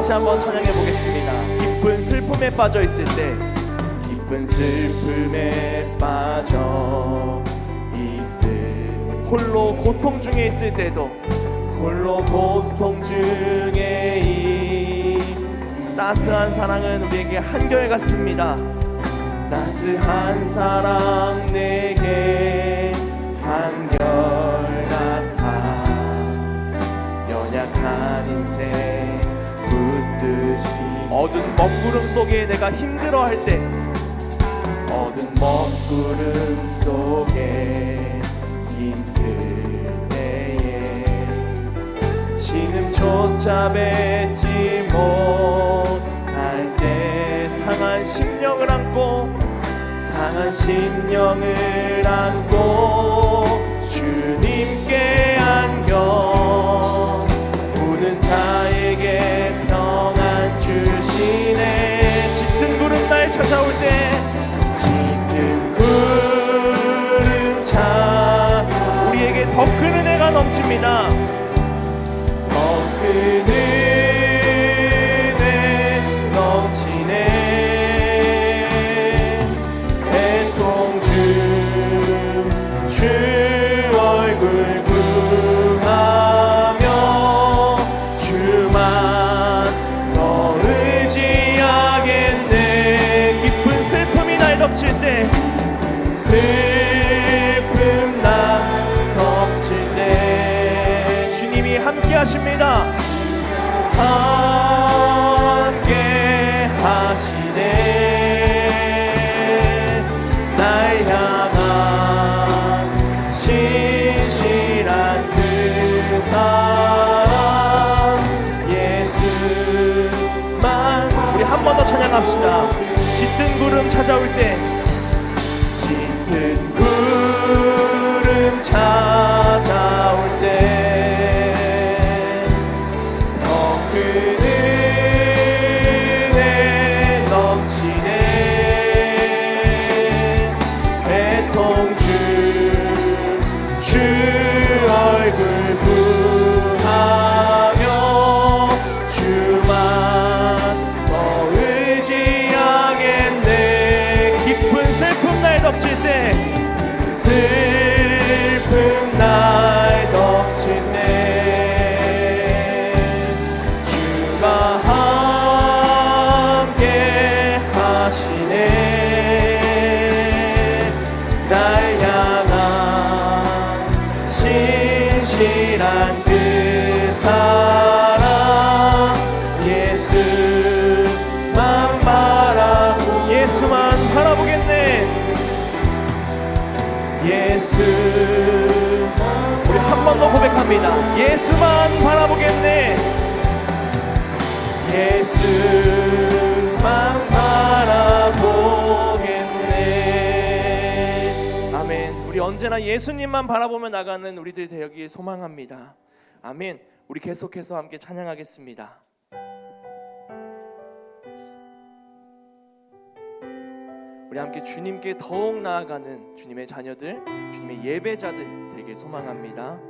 다시 한번 찬양해 보겠습니다. 기쁜 슬픔에 빠져 있을 때, 기쁜 슬픔에 빠져 있을 홀로 고통 중에 있을 때도 홀로 고통 중에 이 따스한 사랑은 우리에게 한결 같습니다. 따스한 사랑 내게 어두운 먹구름 속에 내가 힘들어할 때 어두운 먹구름 속에 힘들 때에 신음조차 뱉지 못할 때 상한 심령을 안고 상한 심령을 안고 주님께 안겨 우는 자에게 주시네. 짙은 구름 날 찾아올 때 짙은 구름 찾아 우리에게 더 큰 은혜가 넘칩니다 찬양합시다. 짙은 구름 찾아올 때 더 고백합니다. 예수만 바라보겠네. 예수만 바라보겠네. 아멘. 우리 언제나 예수님만 바라보며 나가는 우리들 되기 소망합니다. 아멘. 우리 계속해서 함께 찬양하겠습니다. 우리 함께 주님께 더욱 나아가는 주님의 자녀들, 주님의 예배자들 되길 소망합니다.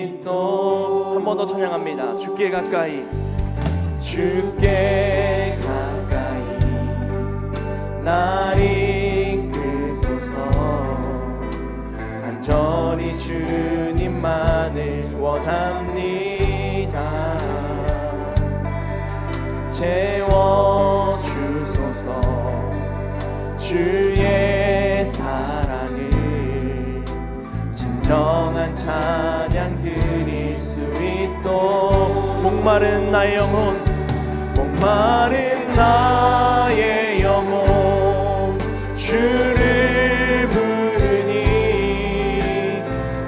록한번 더 찬양합니다. 주께 가까이. 주께 가까이. 날 이끄소서. 간절히 주님만을 원합니다. 채워 주소서. 주의 사랑을 진정한 찬양 드릴 수 있도록. 목마른 나의 영혼 목마른 나의 영혼. 주를 부르니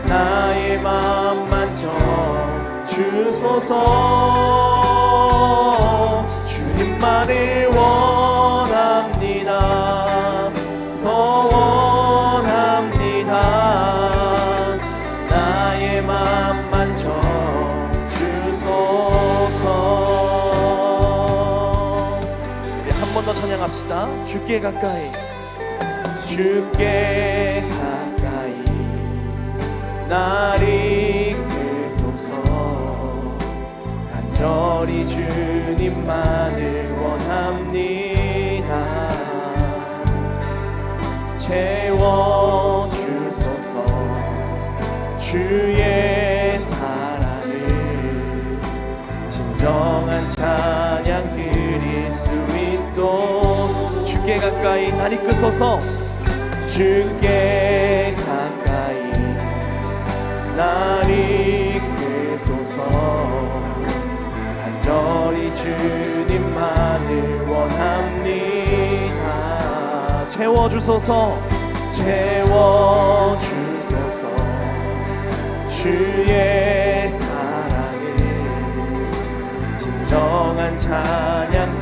나의 맘만져 주소서. 주님만을 원 찬양합시다. 주께 가까이. 주께 가까이. 날 이끄소서. 간절히 주님만을 원합니다. 채 주께 가까이 날 이끄소서. 주께 가까이 날 이끄소서. 간절히 주님만을 원합니다. 채워주소서. 채워주소서. 주의 사랑을 진정한 찬양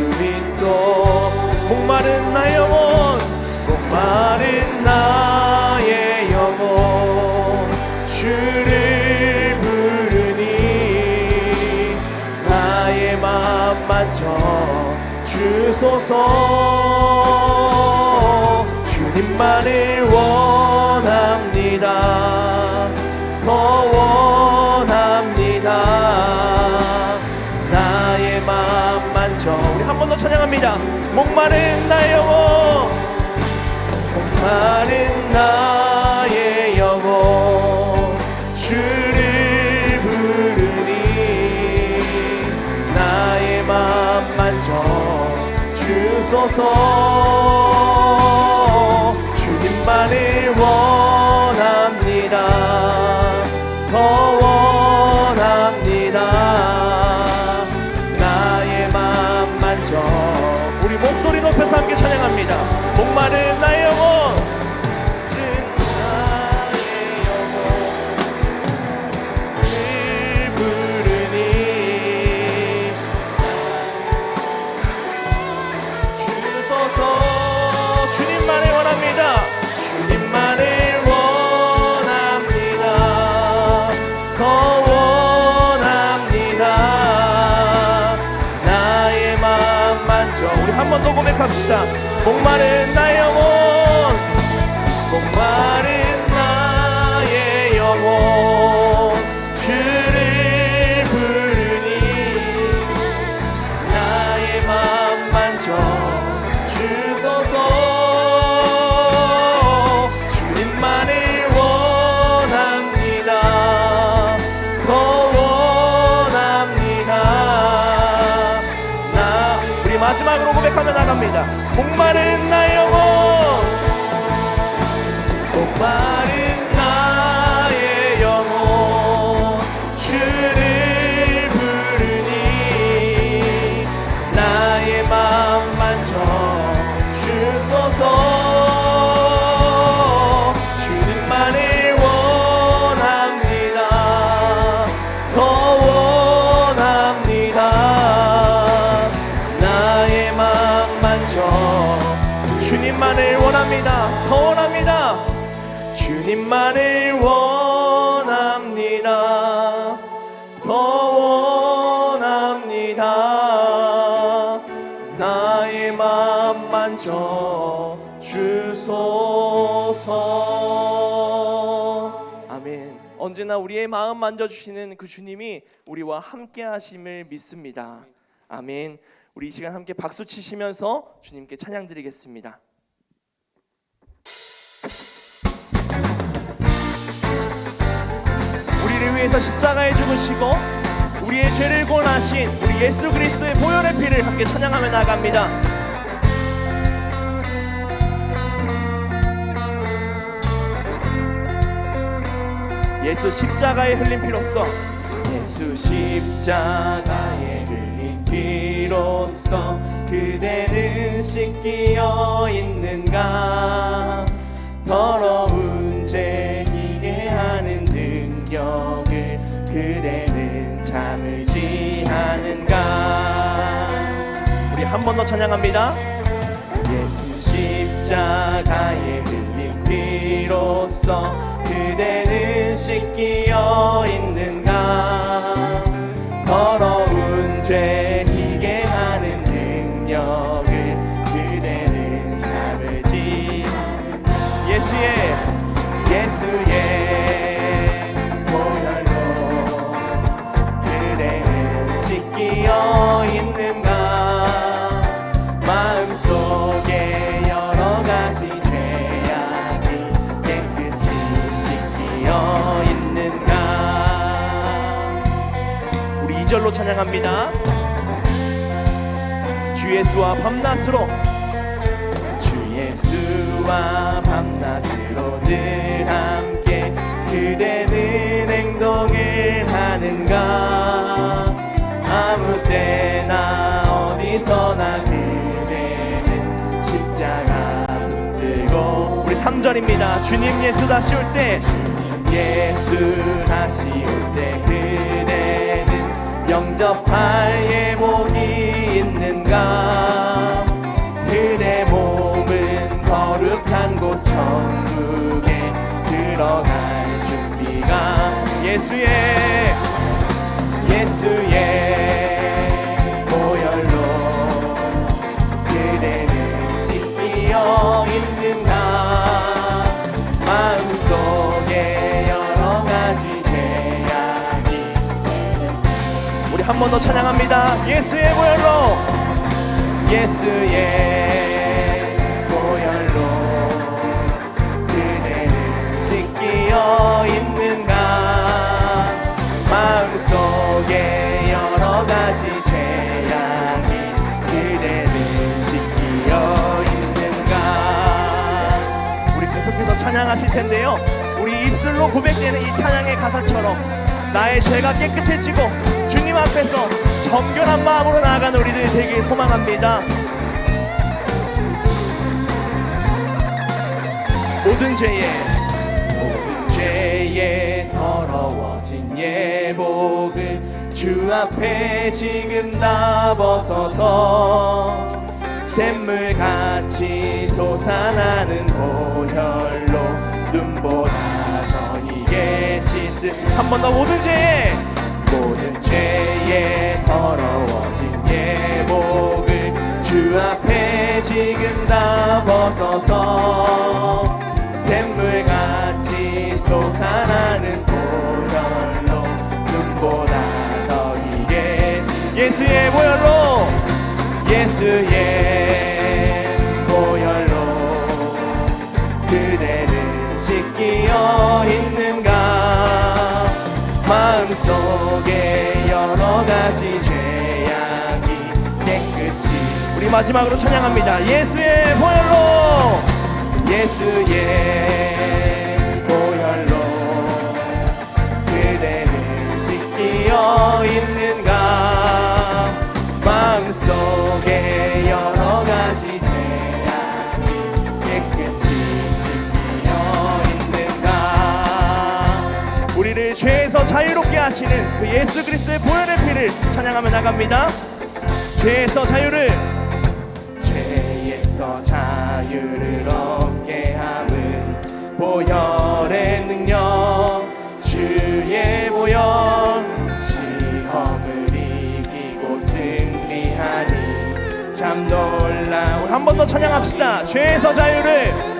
수 있도록 목마른 나의 영혼 목마른 나의 영혼 주를 부르니 나의 맘 만져 주소서. 주님만을 원합니다. 더원 찬양합니다. 목마른 나의 영혼. 목마른 나의 영혼. 주를 부르니 나의 맘 만져 주소서. 주님만을 원합니다 고백합시다. 목마른 나 고백하며 나갑니다. 목마른 나 져 주소서. 아멘. 언제나 우리의 마음 만져주시는 그 주님이 우리와 함께 하심을 믿습니다. 아멘. 우리 이 시간 함께 박수 치시면서 주님께 찬양 드리겠습니다. 우리를 위해서 십자가에 죽으시고 우리의 죄를 고나신 우리 예수 그리스도의 보혈의 피를 함께 찬양하며 나갑니다. 예수 십자가에 흘린 피로써. 예수 십자가에 흘린 피로써 그대는 씻기어 있는가? 더러운 죄 이게 하는 능력을 그대는 참을지 하는가? 한번 더 찬양합니다. 예수 십자가에 흘린 피로써 그대 는 씻기어 있는가? 더러운 죄 희게 하는 능력을 그대는 참을지 예수의 예수의 절로 찬양합니다. 주 예수와 밤낮으로. 주 예수와 밤낮으로 늘 함께 그대는 행동을 하는가? 아무 때나 어디서나 그대는 십자가 붙들고. 우리 3절입니다. 주님 예수 다시 올 때. 예수 다시 올 때 그대는 영접할 예복이 있는가? 그대 몸은 거룩한 곳 천국에 들어갈 준비가 예수의 예수의 번 더 찬양합니다. 예수의 보혈로. 예수의 보혈로 그대는 씻기어 있는가? 마음속에 여러 가지 죄악이 그대는 씻기어 있는가? 우리 계속해서 찬양하실 텐데요. 우리 입술로 고백되는 이 찬양의 가사처럼 나의 죄가 깨끗해지고 주님 앞에서 정결한 마음으로 나아가는 우리들 되길 소망합니다. 모든 죄에 모든 죄에 더러워진 예복을 주 앞에 지금 다 벗어서 샘물같이 솟아나는 보혈로 눈보다 더 씻음 한번 더 모든 죄에 모든 죄에 더러워진 예복을 주 앞에 지금 다 벗어서 샘물같이 솟아나는 보혈로 눈보다 더 희게 예수의 보혈로 예수의 보혈로 그대는 씻기 어 있는가 마음속에 여러 가지 죄악이 깨끗이 우리 마지막으로 찬양합니다. 예수의 보혈로. 예수의 하시는 그 예수 그리스도의 보혈의 피를 찬양하며 나갑니다. 죄에서 자유를. 죄에서 자유를 얻게 함은 보혈의 능력. 주의 보혈. 시험을 이기고 승리하니 참 놀라운 한 번 더 찬양합시다. 죄에서 자유를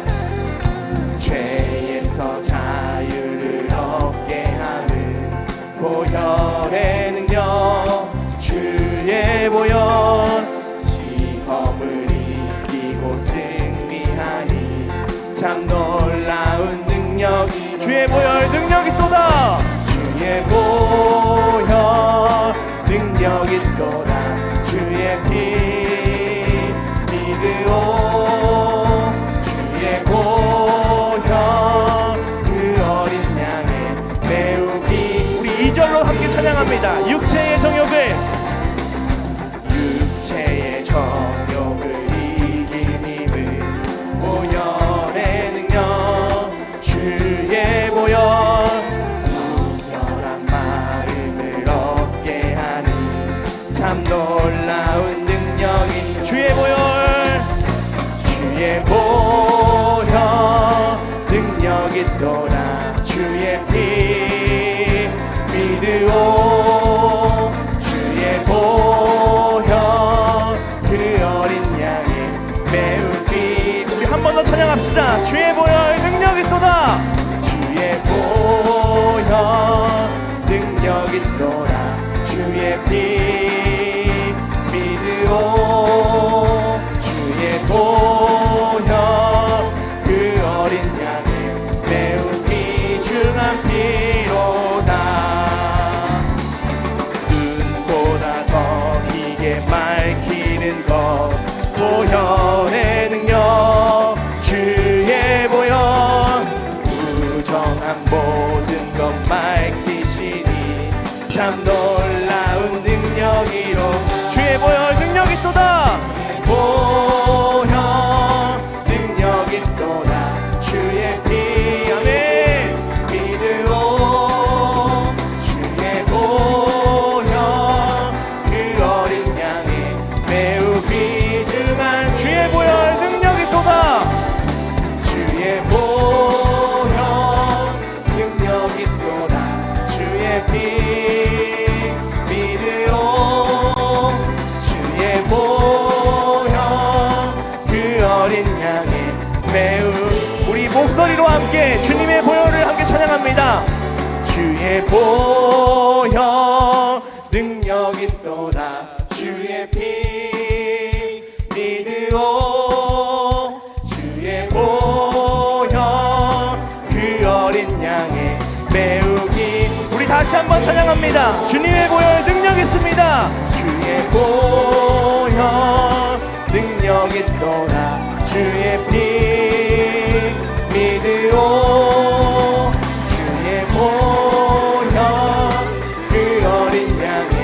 보혈의 능력 주의 보혈. 시험을 이기고 승리하니 참 놀라운 능력이 주의 보혈 능력이 또다! 주의 보혈 능력이 또다. 주의 피 믿으오 찬양합니다. 육체의 정욕을. 육체의 정욕을 이긴 힘은 보혈의 능력. 주의 보혈 무결한 마음을 얻게 하니 참 놀라운 능력이 주의 보혈 주의 보혈 합시다. 주의 보혈 한번 찬양합니다. 주님의 보혈 능력 있습니다. 주의 보혈 능력 있도다 주의 피 믿으오. 주의 보혈 그 어린 양의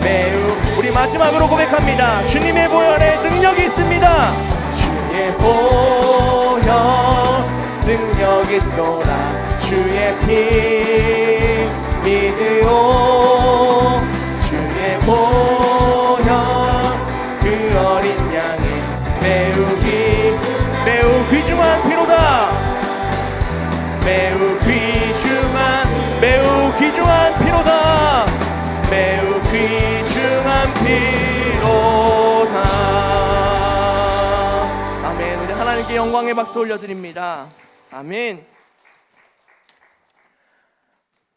매우 우리 마지막으로 고백합니다. 주님의 보혈에 능력이 있습니다. 주의 보혈 능력 있도다 주의 피 믿으오 주의 보혈 그 어린 양의 매우 귀 매우 귀중한 피로다. 매우 귀중한 매우 귀중한 피로다. 매우 귀중한 피로다. 아멘. 우리 하나님께 영광의 박수 올려드립니다. 아멘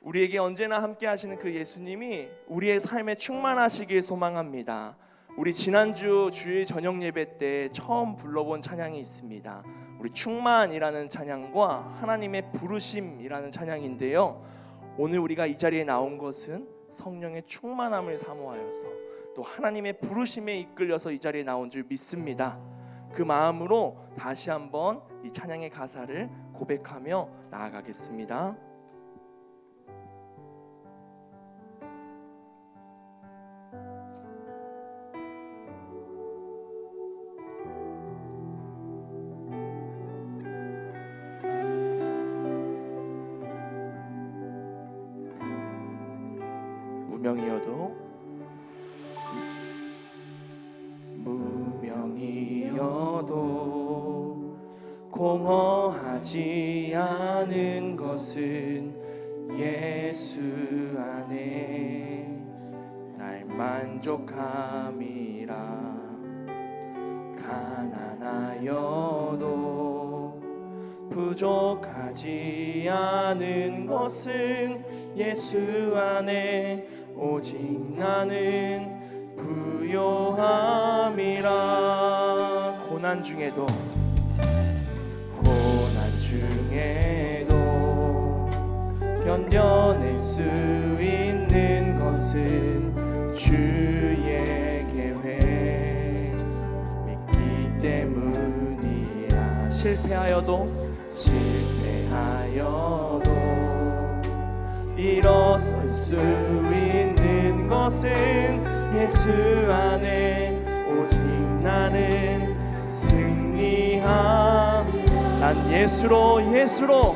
우리에게 언제나 함께 하시는 그 예수님이 우리의 삶에 충만하시길 소망합니다 우리 지난주 주일 저녁 예배 때 처음 불러본 찬양이 있습니다 우리 충만이라는 찬양과 하나님의 부르심이라는 찬양인데요. 오늘 우리가 이 자리에 나온 것은 성령의 충만함을 사모하여서 또 하나님의 부르심에 이끌려서 이 자리에 나온 줄 믿습니다. 그 마음으로 다시 한번 이 찬양의 가사를 고백하며 나아가겠습니다. 무명이어도 무명이어도 공허하지 않은 것은 예수 안에 날 만족함이라. 가난하여도 부족하지 않은 것은 예수 안에 오직 나는 부요함이라. 고난 중에도 고난 중에도 견뎌낼 수 있는 것은 주의 계획. 믿기 때문이라 실패하여도 실패하여도 일어설 수 있는 모든 것은 예수 안에 오직 나는 승리함. 난 예수로 예수로.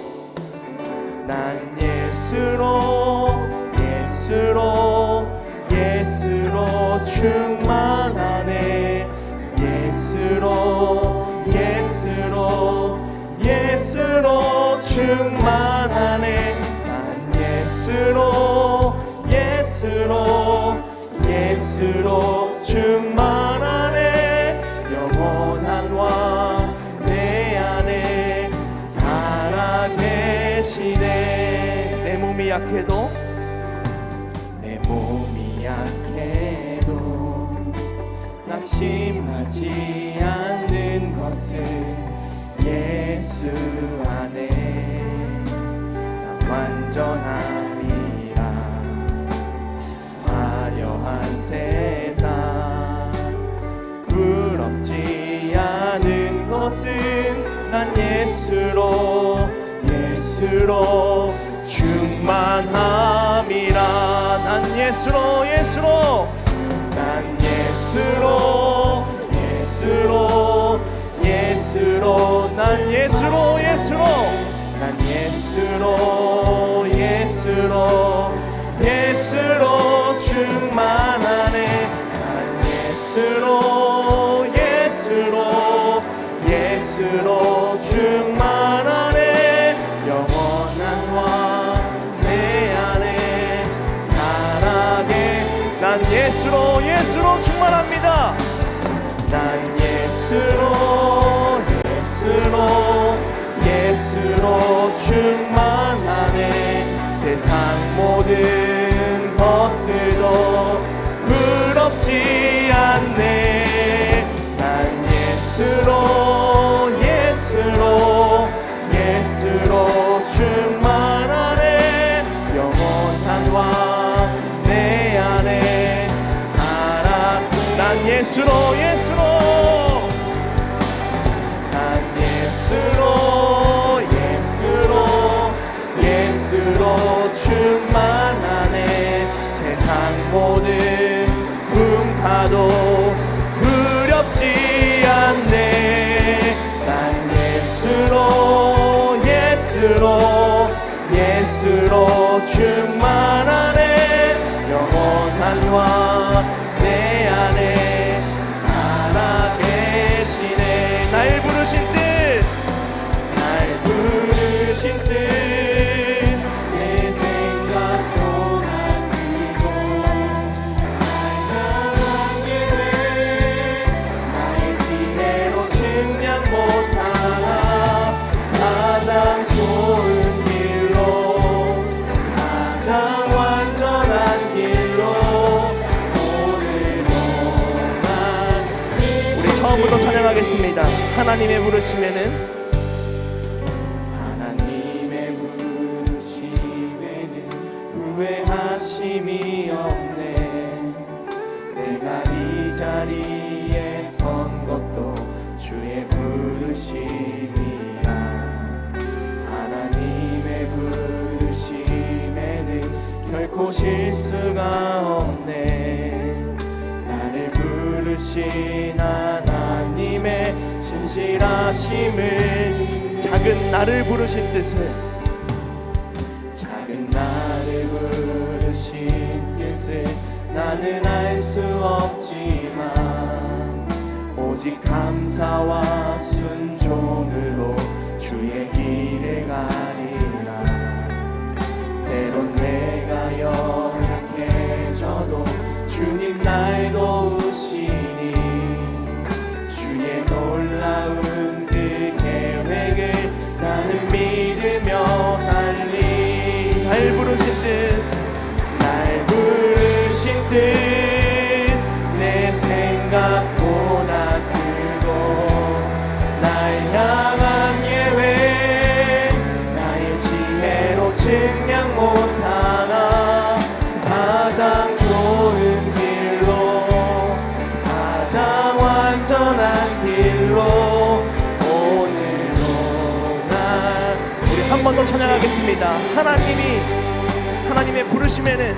난 예수로 예수로 예수로 충만하네. 예수로 예수로 예수로 충만하네. 난 예수로 예수로 예수로 충만하네. 영원한 왕내 안에 살아계시네. 내 몸이 약해도? 내 몸이 약해도 낙심하지 않는 것은 예수 안에 난 완전하 세상. 부럽지 않은 것은 난 예수로 예수로 충만함이라. 난 예수로 예수로. 난 예수로 예수로 예수로. 난 예수로 예수로. 난 예수로 예수로 예수로 충만하네 난 예수로 예수로 예수로 충만하네. 영원한 왕내 안에 살아계 난 예수로 예수로 충만합니다. 난 예수로 예수로 예수로 충만하네. 세상 모든 부럽지 않네. 난 예수로 예수로 예수로 충만하네 영원한 왕 내 안에 살아. 난 예수로 예수로 풍파도 두렵지 않네. 난 예수로 예수로 예수로 충만하네. 영원한 왕 찬양하겠습니다. 하나님의 부르심에는 하나님의 부르심에는 후회하심이 없네. 내가 이 자리에 선 것도 주의 부르심이라 하나님의 부르심에는 결코 실수가 없네. 나를 부르신 하나님의 신실하심을 작은 나를 부르신 뜻을 작은 나를 부르신 뜻을 나는 알 수 없지만 오직 감사와 순종으로 주의 길을 가리라. 때론 내가 연약해져도 주님 날 도우시니 놀라운 그 계획을 나는 믿으며 살리. 날 부르신 뜻날 부르신 뜻내 생각보다 크고. 날 향한 계획 나의 지혜로 측량 못하나. 가장 한번 더 찬양하겠습니다. 하나님이 하나님의 부르심에는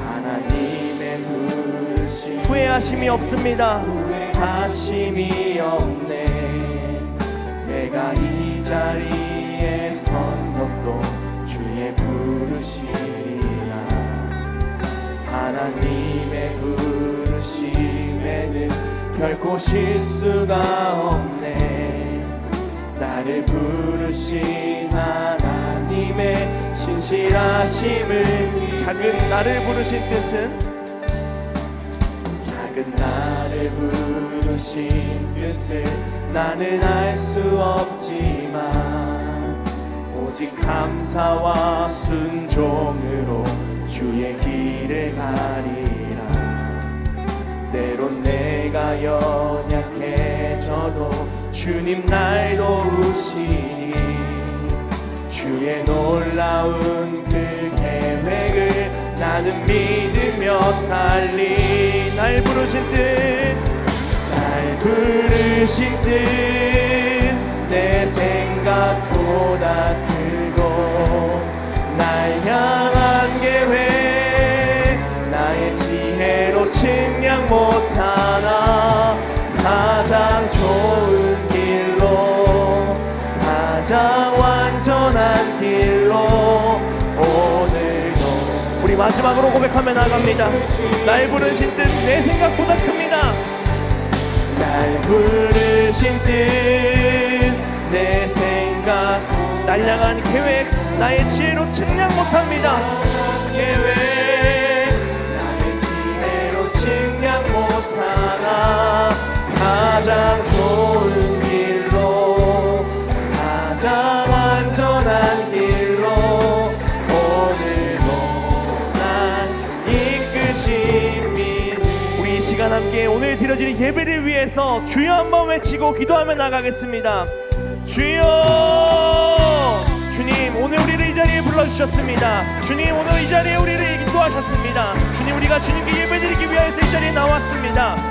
하나님의 부르심 후회하심이 없습니다. 후회하심이 없네. 내가 이 자리에 선 것도 주의 부르심이라. 하나님의 부르심에는 결코 실수가 없네. 나를 부르신 하나님의 신실하심을 작은 나를 부르신 뜻은? 작은 나를 부르신 뜻을 나는 알 수 없지만 오직 감사와 순종으로 주의 길을 가리라 때론 내가 연약해져도 주님 날 도우시니 주의 놀라운 그 계획을 나는 믿으며 살리 날 부르신 뜻날 부르신 뜻내 생각보다 크고 날 향한 계획 나의 지혜로 측량 못하나 가장 좋은 길로 가장 완전한 길로 오늘도 우리 마지막으로 고백하며 나갑니다. 날 부르신 뜻 내 생각보다 큽니다. 날 부르신 뜻 내 생각 날 향한 계획 나의 지혜로 측량 못합니다. 계획 가장 좋은 길로 가장 안전한 길로 오늘도 난 이끄심이 우리 이 시간 함께 오늘 드려지는 예배를 위해서 주여 한번 외치고 기도하며 나가겠습니다. 주여! 주님 오늘 우리를 이 자리에 불러주셨습니다. 주님 오늘 이 자리에 우리를 인도하셨습니다. 주님 우리가 주님께 예배드리기 위해서 이 자리에 나왔습니다